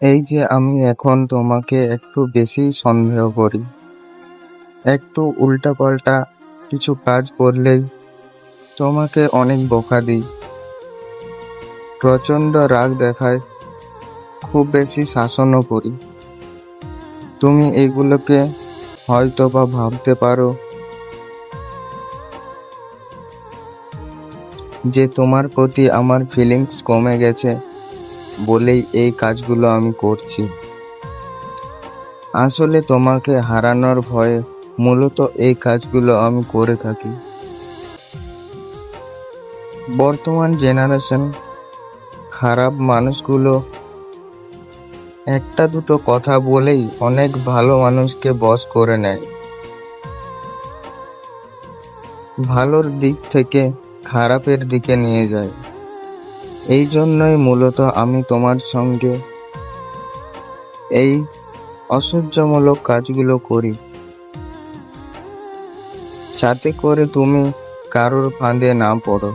এই যে আমি এখন তোমাকে একটু বেশি সন্দেহ করি। একটু উল্টাপাল্টা কিছু কাজ করলেই তোমাকে অনেক বকা দিই। প্রচণ্ড রাগ দেখায়, খুব বেশি শাসনও করি। তুমি এগুলোকে হয়তো বা ভাবতে পারো যে তোমার প্রতি আমার ফিলিংস কমে গেছে। বলেই এই কাজগুলো আমি করছি। আসলে তোমাকে হারানোর ভয়ে মূলত এই কাজগুলো আমি করে থাকি। বর্তমান জেনারেশন খারাপ মানুষগুলো একটা দুটো কথা বলেই অনেক ভালো মানুষকে বশ করে নেয়। ভালোর দিক থেকে খারাপের দিকে নিয়ে যায়। এই জন্যই মূলত আমি তোমার সঙ্গে এই অসহ্যমূলক কাজগুলো করি। যাতে করে তুমি কারোর ফাঁদে না পড়ো।